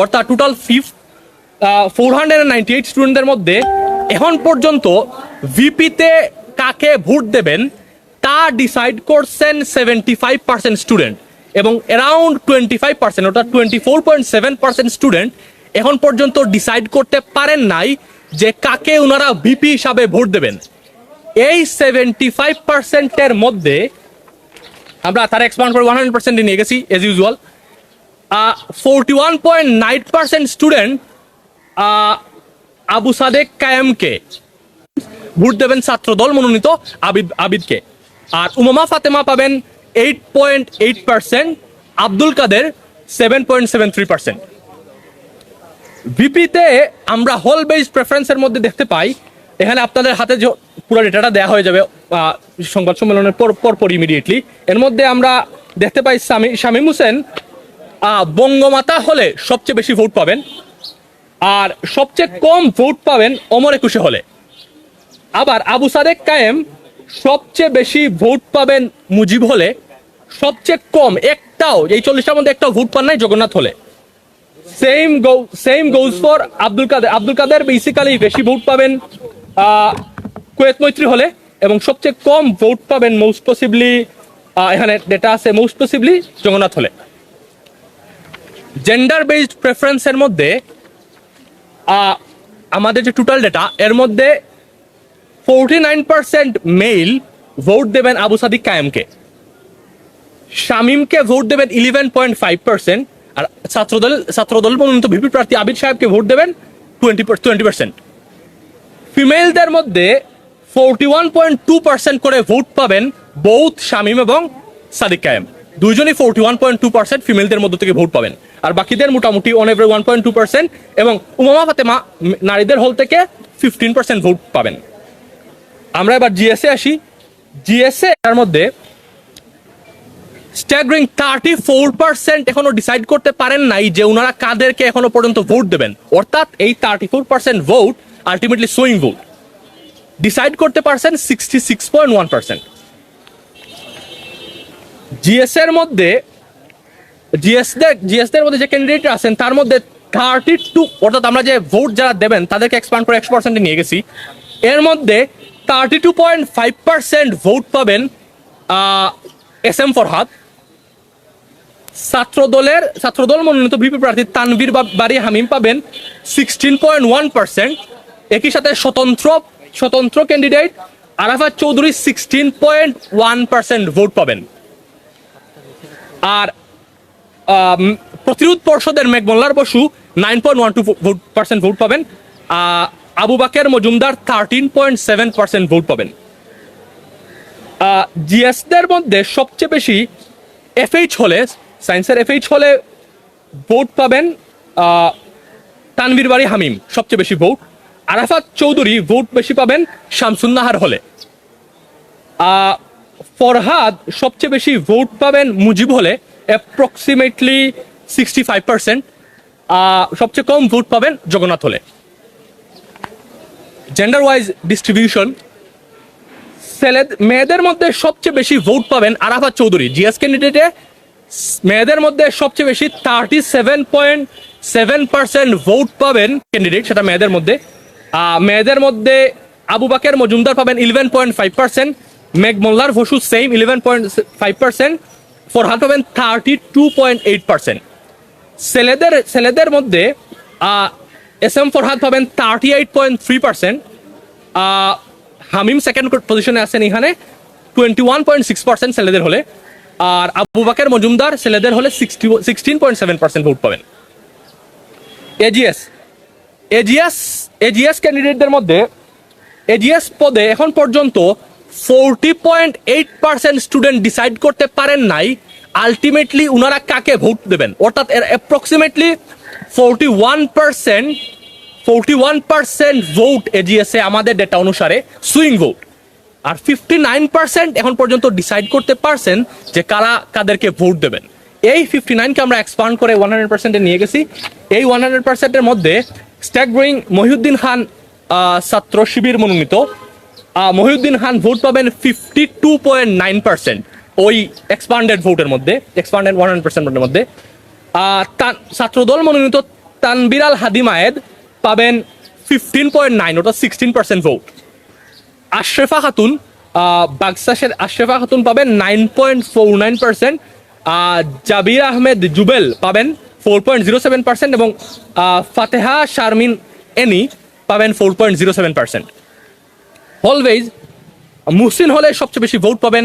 অর্থাৎ টোটাল ফিফ four hundred ninety eight স্টুডেন্টদের মধ্যে এখন পর্যন্ত ভিপিতে কাকে ভোট দেবেন তা ডিসাইড করছেন সেভেন্টি ফাইভ পার্সেন্ট স্টুডেন্ট এবং অ্যারাউন্ড টোয়েন্টি ফাইভ পার্সেন্ট অর্থাৎ twenty four point seven percent student এখন পর্যন্ত ডিসাইড করতে পারেন নাই যে কাকে ওনারা ভিপি হিসাবে ভোট দেবেন। এই সেভেন্টি ফাইভ পার্সেন্টের মধ্যে আমরা তারা এক্সপান্ড করে ওয়ান হান্ড্রেড পার্সেন্টে নিয়ে গেছি as usual forty one point nine percent student Abu Sadek কায়েমকে vote দেবেন ছাত্রদল মনোনীত আবিদ, আবিদকে। আর উমামা ফাতেমা পাবেন eight point eight percent Abdul Kader seven point seven three percent ভিপিতে আমরা হল বেস প্রেফারেন্সের মধ্যে দেখতে পাই। এখানে আপনাদের হাতে পুরো ডেটাটা দেওয়া হয়ে যাবে সংবাদ সম্মেলনের পর, পরপর ইমিডিয়েটলি এর মধ্যে আমরা দেখতে পাই শামীম হোসেন বঙ্গমাতা হলে সবচেয়ে বেশি ভোট পাবেন। আর সবচেয়ে কম ভোট পাবেন অমর একুশে হলে। আবার আবু সাদেক কায়েম সবচেয়ে বেশি ভোট পাবেন মুজিব হলে। সবচেয়ে কম, একটাও, এই চল্লিশটার মধ্যে একটাও ভোট পান নাই জগন্নাথ হলে। Same go same goes for Abdul Kader. Abdul Kader basically বেশি ভোট পাবেন কুয়েত মৈত্রী হলে। এবং সবচেয়ে কম ভোট পাবেন মোস্ট পসিবলি এখানে ডেটা আছে মোস্ট পসিবলি জগন্নাথ হলে। জেন্ডার বেসড প্রেফারেন্সের মধ্যে আমাদের যে টোটাল ডেটা এর মধ্যে forty nine percent male vote দেবেন আবু সাদিক কায়েমকে। শামিমকে ভোট দেবেন ইলেভেন পয়েন্ট ফাইভ পার্সেন্ট আর ছাত্রদল ছাত্রদল মনোনীত ভিপি প্রার্থী আবিদ সাহেবকে ভোট দেবেন টোয়েন্টি টোয়েন্টি পার্সেন্ট ফিমেলদের মধ্যে forty one point two percent করে ভোট পাবেন বৌথ শামিম এবং সাদিক কায়েম। দুইজনই forty one point two percent ফিমেলদের মধ্য থেকে ভোট পাবেন। আর বাকিদের মোটামুটি on average one point two percent এবং উমামা, ফাতেমা নারীদের হল থেকে ফিফটিন পার্সেন্ট ভোট পাবেন। আমরা এবার জিএসএ আসি। জিএসএ এর মধ্যে স্ট্যাগরিং থার্টি ফোর পার্সেন্ট এখনও ডিসাইড করতে পারেন নাই যে ওনারা কাদেরকে এখনও পর্যন্ত ভোট দেবেন। অর্থাৎ এই thirty four percent vote ultimately swing vote decide করতে পারছেন sixty six point one percent GS এর মধ্যে জিএস জিএস এর মধ্যে যে ক্যান্ডিডেট আছেন, তার মধ্যে থার্টি টু অর্থাৎ আমরা যে ভোট যারা দেবেন, তাদেরকে এক্সপান্ড করে একশো পার্সেন্টে নিয়ে গেছি। এর মধ্যে thirty two point five percent vote পাবেন এস এম ফরহাদ ছাত্রদলের, ছাত্রদল মনোনীত ভিপি প্রার্থী তানভীর বা- বাড়ি হামিম পাবেন সিক্সটিন পয়েন্ট ওয়ান পার্সেন্ট একই সাথে স্বতন্ত্র স্বতন্ত্র candidate Arafat Chowdhury sixteen point one percent vote পাবেন। আর প্রতিরোধ পর্ষদের Meghmallar Basu nine point one two vote percent vote পাবেন Abu Baker Majumder thirteen point seven percent vote পাবেন। জিএসদের মধ্যে সবচেয়ে বেশি এফএইচ হলে সায়েন্সের এফএইচ হলে ভোট পাবেন আহ, তানভীর বাড়ি হামিম সবচেয়ে বেশি ভোট আরাফাত চৌধুরী ভোট বেশি পাবেন শামসুন্নাহার হলে। ফরহাদ সবচেয়ে বেশি ভোট পাবেন মুজিব হলে অ্যাপ্রক্সিমেটলি সিক্সটি ফাইভ পার্সেন্ট সবচেয়ে কম ভোট পাবেন জগন্নাথ হলে। জেন্ডার ওয়াইজ ডিস্ট্রিবিউশন ছেলে মেয়েদের মধ্যে সবচেয়ে বেশি ভোট পাবেন আরাফাত চৌধুরী। জিএস ক্যান্ডিডেটে মেয়েদের মধ্যে সবচেয়ে বেশি thirty seven point seven percent vote পাবেন ক্যান্ডিডেট সেটা মেয়েদের মধ্যে। মেয়েদের মধ্যে আবু বাকের মজুমদার পাবেন eleven point five percent Meghmallar Basu same eleven point five percent Farhad পাবেন thirty two point eight percent ছেলেদের ছেলেদের মধ্যে এস এম ফরহাদ পাবেন thirty eight point three percent Hamim second পজিশনে আছেন এখানে twenty one point six percent ছেলেদের হলে। আর আবু বাকের মজুমদার ছেলেদের হলে sixty sixteen point seven percent vote পাবেন। এজিএস এজিএস এজিএস ক্যান্ডিডেটদের মধ্যে এজিএস পদে এখন পর্যন্ত forty point eight percent student decide করতে পারেন নাই আলটিমেটলি ওনারা কাকে ভোট দেবেন? অর্থাৎ এর approximately forty one percent, forty one percent vote এজিএসে আমাদের ডেটা অনুসারে সুইং ভোট আর ফিফটি নাইন পার্সেন্ট এখন পর্যন্ত ডিসাইড করতে পারছেন যে কারা কাদেরকে ভোট দেবেন। এই ফিফটি নাইনকে আমরা এক্সপান্ড করে ওয়ান হান্ড্রেড পার্সেন্টে নিয়ে গেছি। এই ওয়ান হান্ড্রেড পার্সেন্টের মধ্যে স্ট্যাক গ্রোয়িং মহিউদ্দিন খান ছাত্র শিবির মনোনীত। মহিউদ্দিন খান ভোট পাবেন fifty two point nine percent ওই এক্সপান্ডেড ভোটের মধ্যে এক্সপান্ডেড ওয়ান হান্ড্রেড পার্সেন্টের মধ্যে। আহ, তান- ছাত্রদল মনোনীত তানবিরাল হাদি মায়েদ পাবেন ফিফটিন পয়েন্ট নাইন ওটা sixteen percent vote Ashrefa Khatun বাগসাসের Ashrefa Khatun পাবেন nine point four nine percent Jabir Ahmed Jubel পাবেন four point zero seven percent এবং ফাতেহা শারমিন এনি পাবেন four point zero seven percent always Muhsin হলে সবচেয়ে বেশি ভোট পাবেন